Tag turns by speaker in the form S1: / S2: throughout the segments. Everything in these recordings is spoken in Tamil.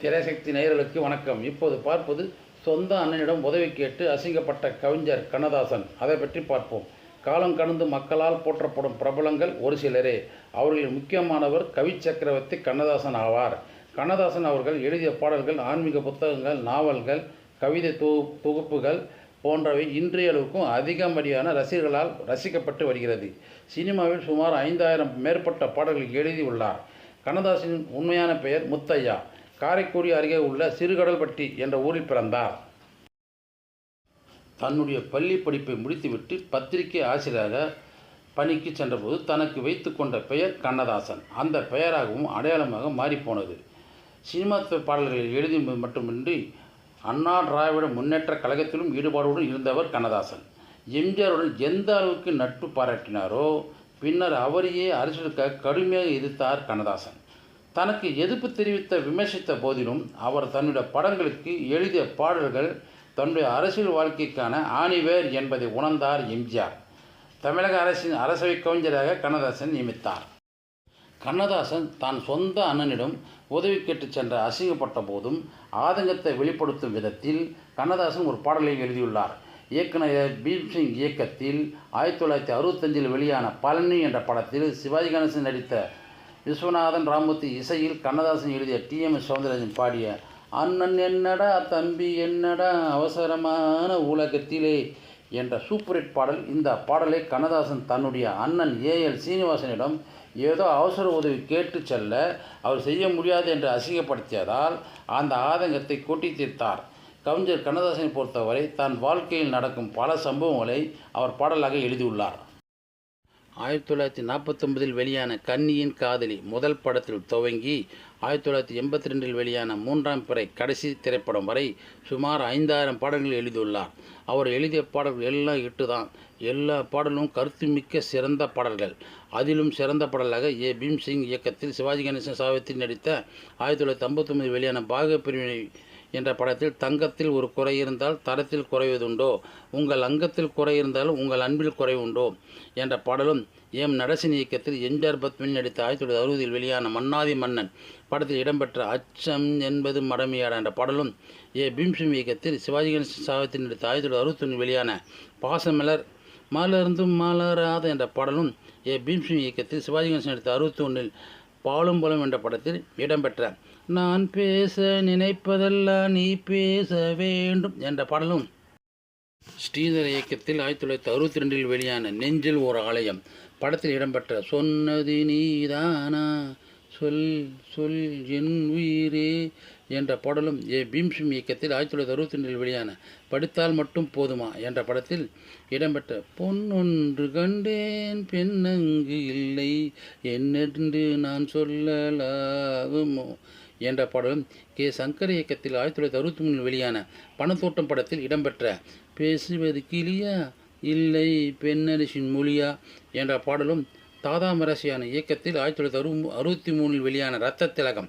S1: திரைசக்தி நேயர்களுக்கு வணக்கம். இப்போது பார்ப்பது சொந்த அண்ணனிடம் உதவி கேட்டு அசிங்கப்பட்ட கவிஞர் கண்ணதாசன். அதை பற்றி பார்ப்போம். காலம் கடந்து மக்களால் போற்றப்படும் பிரபலங்கள் ஒரு சிலரே. அவர்களில் முக்கியமானவர் கவி சக்கரவர்த்தி கண்ணதாசன் ஆவார். கண்ணதாசன் அவர்கள் எழுதிய பாடல்கள் ஆன்மீக புத்தகங்கள் நாவல்கள் கவிதை தொ தொகுப்புகள் போன்றவை இன்றையளவுக்கும் அதிகப்படியான ரசிகர்களால் ரசிக்கப்பட்டு வருகிறது. சினிமாவில் சுமார் ஐந்தாயிரம் மேற்பட்ட பாடல்கள் எழுதியுள்ளார். கண்ணதாசனின் உண்மையான பெயர் முத்தையா. காரைக்குடி அருகே உள்ள சிறுகடல்பட்டி என்ற ஊரில் பிறந்தார். தன்னுடைய பள்ளி படிப்பை முடித்துவிட்டு பத்திரிகை ஆசிரியராக பணிக்கு சென்றபோது தனக்கு வைத்து கொண்ட பெயர் கண்ணதாசன். அந்த பெயராகவும் அடையாளமாக மாறிப்போனது. சினிமா பாடல்களில் எழுதி மட்டுமின்றி அண்ணா திராவிட முன்னேற்ற கழகத்திலும் ஈடுபாடுடன் இருந்தவர் கண்ணதாசன். எம்ஜிஆருடன் எந்த அளவுக்கு நட்பு பாராட்டினாரோ பின்னர் அவரையே அரசியலுக்காக கடுமையாக எதிர்த்தார் கண்ணதாசன். தனக்கு எதிர்ப்பு தெரிவித்த விமர்சித்த போதிலும் அவர் தன்னுடைய படங்களுக்கு எழுதிய பாடல்கள் தன்னுடைய அரசியல் வாழ்க்கைக்கான ஆணிவேர் என்பதை உணர்ந்தார் எம்ஜிஆர். தமிழக அரசின் அரசவை கவிஞராக கண்ணதாசன் நியமித்தார். கண்ணதாசன் தான் சொந்த அண்ணனிடம் உதவி கேட்டு சென்ற அசிங்கப்பட்ட போதும் ஆதங்கத்தை வெளிப்படுத்தும் விதத்தில் கண்ணதாசன் ஒரு பாடலை எழுதியுள்ளார். இயக்குனர் பீம்சிங் இயக்கத்தில் ஆயிரத்தி தொள்ளாயிரத்தி அறுபத்தஞ்சில் வெளியான பழனி என்ற படத்தில் சிவாஜி கணேசன் நடித்த விஸ்வநாதன் ராமூர்த்தி இசையில் கண்ணதாசன் எழுதிய டிஎம்எஸ் சௌந்தரராஜன் பாடிய அண்ணன் என்னடா தம்பி என்னடா அவசரமான உலகத்திலே என்ற சூப்பர் ஹிட் பாடல். இந்த பாடலை கண்ணதாசன் தன்னுடைய அண்ணன் ஏஎல் சீனிவாசனிடம் ஏதோ அவசர உதவி கேட்டு செல்ல அவர் செய்ய முடியாது என்று அசிங்கப்படுத்தியதால் அந்த ஆதங்கத்தை கொட்டி தீர்த்தார். கவிஞர் கண்ணதாசனை பொறுத்தவரை தன் வாழ்க்கையில் நடக்கும் பல சம்பவங்களை அவர் பாடலாக எழுதியுள்ளார். ஆயிரத்தி தொள்ளாயிரத்தி நாற்பத்தொன்பதில் வெளியான கன்னியின் காதலி முதல் படத்தில் துவங்கி ஆயிரத்தி தொள்ளாயிரத்தி எண்பத்தி ரெண்டில் வெளியான மூன்றாம் பிறை கடைசி திரைப்படம் வரை சுமார் ஐந்தாயிரம் பாடல்கள் எழுதியுள்ளார். அவர் எழுதிய பாடல்கள் எல்லாம் இட்டு தான் எல்லா பாடலும் கருத்துமிக்க சிறந்த பாடல்கள். அதிலும் சிறந்த பாடலாக ஏ. பீம்சிங் இயக்கத்தில் சிவாஜி கணேசன் சாவித்திரி நடித்த ஆயிரத்தி தொள்ளாயிரத்தி ஐம்பத்தொம்பது வெளியான பாக பிரிவினை என்ற படத்தில் தங்கத்தில் ஒரு குறை இருந்தால் தரத்தில் குறைவதுண்டோ உங்கள் அங்கத்தில் குறை இருந்தாலும் உங்கள் அன்பில் குறைவுண்டோ உண்டோ என்ற பாடலும் எம் நடசின் இயக்கத்தில் எம்ஜிஆர் பத்மினி நடித்த ஆயிரத்தி தொள்ளாயிரத்தி அறுபதில் வெளியான மன்னாதி மன்னன் படத்தில் இடம்பெற்ற அச்சம் என்பது மடமையாடா என்ற பாடலும் ஏ பீம்சிம் இயக்கத்தில் சிவாஜி கணேசன் சாகத்தில் நடித்த ஆயிரத்தி தொள்ளாயிரத்தி அறுபத்தொன்று வெளியான பாசமலர் மலர்ந்தும் மலராத என்ற பாடலும் ஏ பீம்சிம் இயக்கத்தில் சிவாஜி கணேசன் நடித்த அறுபத்தி ஒன்றில் பாலும் பலம் என்ற படத்தில் இடம்பெற்ற நான் பேச நினைப்பதெல்லாம் நீ பேச வேண்டும் என்ற பாடலும். ஸ்ரீதர் இயக்கத்தில் ஆயிரத்தி தொள்ளாயிரத்தி அறுபத்தி ரெண்டில் வெளியான நெஞ்சில் ஒரு ஆலயம். படத்தில் இடம்பெற்ற சொன்னது நீதானா? சொல் சொல் என் உயிரே என்ற பாடலும் ஏ. பீம்சிம் இயக்கத்தில் ஆயிரத்தி தொள்ளாயிரத்தி அறுபத்தி ரெண்டில் வெளியான படித்தால் மட்டும் போதுமா என்ற படத்தில் இடம்பெற்ற பொன்னொன்று கண்டேன் பெண்ணங்கு இல்லை. என்னென்று நான் சொல்லலாகுமோ? என்ற பாடலும் கே. சங்கர் இயக்கத்தில் ஆயிரத்தி தொள்ளாயிரத்தி அறுபத்தி மூணில் வெளியான பணத்தோட்டம் படத்தில் இடம்பெற்ற பேசுவது கிளியா இல்லை பெண்ணரசின் மொழியா என்ற பாடலும் தாதா மரசியான இயக்கத்தில் ஆயிரத்தி தொள்ளாயிரத்தி அறு அறுபத்தி மூணில் வெளியான இரத்த திலகம்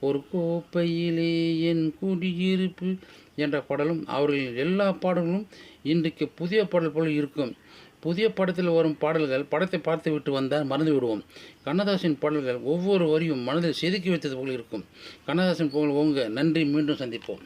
S1: ஒரு கோப்பையிலே என் குடியிருப்பு என்ற பாடலும் அவர்களின் எல்லா பாடல்களும் இன்றைக்கு புதிய பாடல் போல் இருக்கும். புதிய படத்தில் வரும் பாடல்கள் படத்தை பார்த்து விட்டு வந்தால் மறந்து விடுவோம். கண்ணதாசன் பாடல்கள் ஒவ்வொரு வரியும் மனதில் செதுக்கி வைத்தது போல் இருக்கும். கண்ணதாசன் புகழ் ஓங்க நன்றி மீண்டும் சந்திப்போம்.